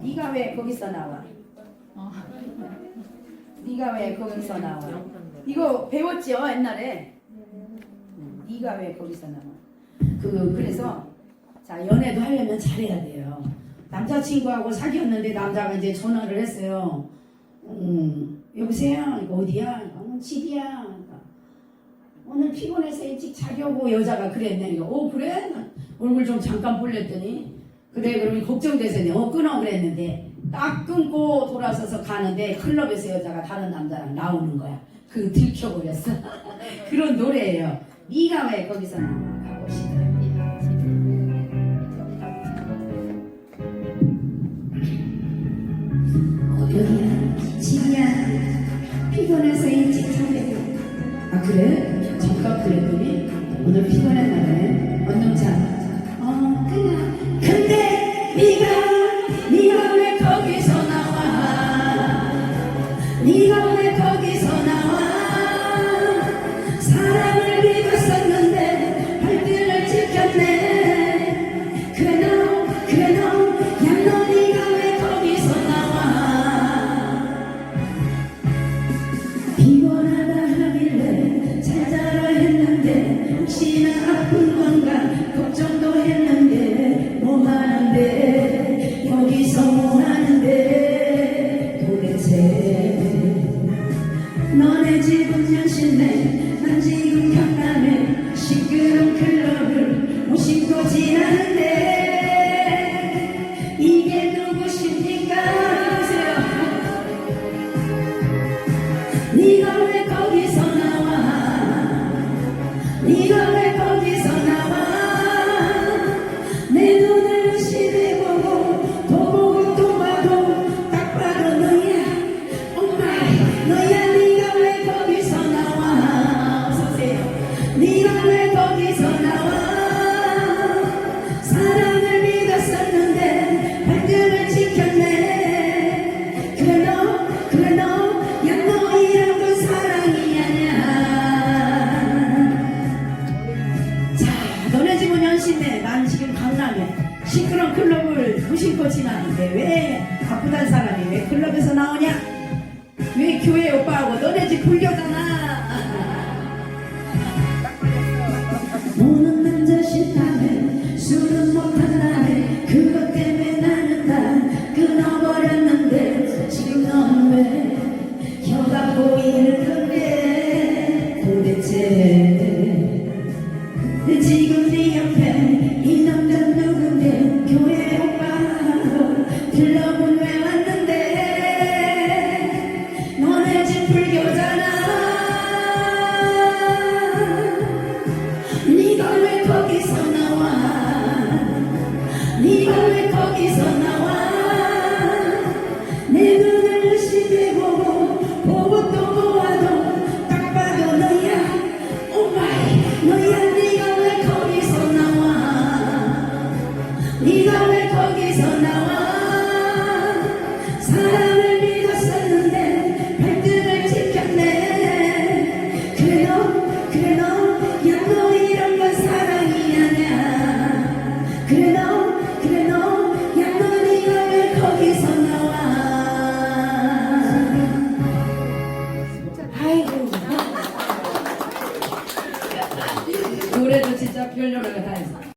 네가 왜 거기서 나와? 어. 네가 왜 거기서 나와? 이거 배웠죠 옛날에. 음, 네가 왜 거기서 나와? 그 그래서 자 연애도 하려면 잘해야 돼요. 남자친구하고 사귀었는데 남자가 이제 전화를 했어요. 음, 여보세요? 이거 어디야? 어, 집이야. 그러니까, 오늘 피곤해서 일찍 자려고 여자가 그랬네. 이거, 어 그래? 얼굴 좀 잠깐 볼랬더니 그래 그러면 걱정돼서 이제 어 끊어 그랬는데 딱 끊고 돌아서서 가는데 클럽에서 여자가 다른 남자랑 나오는 거야. 그 들켜버렸어. 그런 노래예요. 네가 왜 거기서 나와? 가봅시다. 어디야? 집이야. 피곤해서 일찍 자려고. 아 그래? 잠깐 그랬더니 오늘 피곤했나 보네. 얼른 자. 어 그냥. 네가 네가 왜 거기서 나와? 네가 왜 거기서 나와? 그래 너 그래 너 양너 시끄러운 클럽을 무심코 지나는데 왜 아프단 사람이 왜 클럽에서 나오냐? 왜 교회 오빠하고 너네 집 불교잖아. 노는 남자 싫다네 술은 못한다네 그것 때문에 나는 다 끊어버렸는데 지금 넌왜 혀가 보이는 그래도 진짜 별로를 다 했어.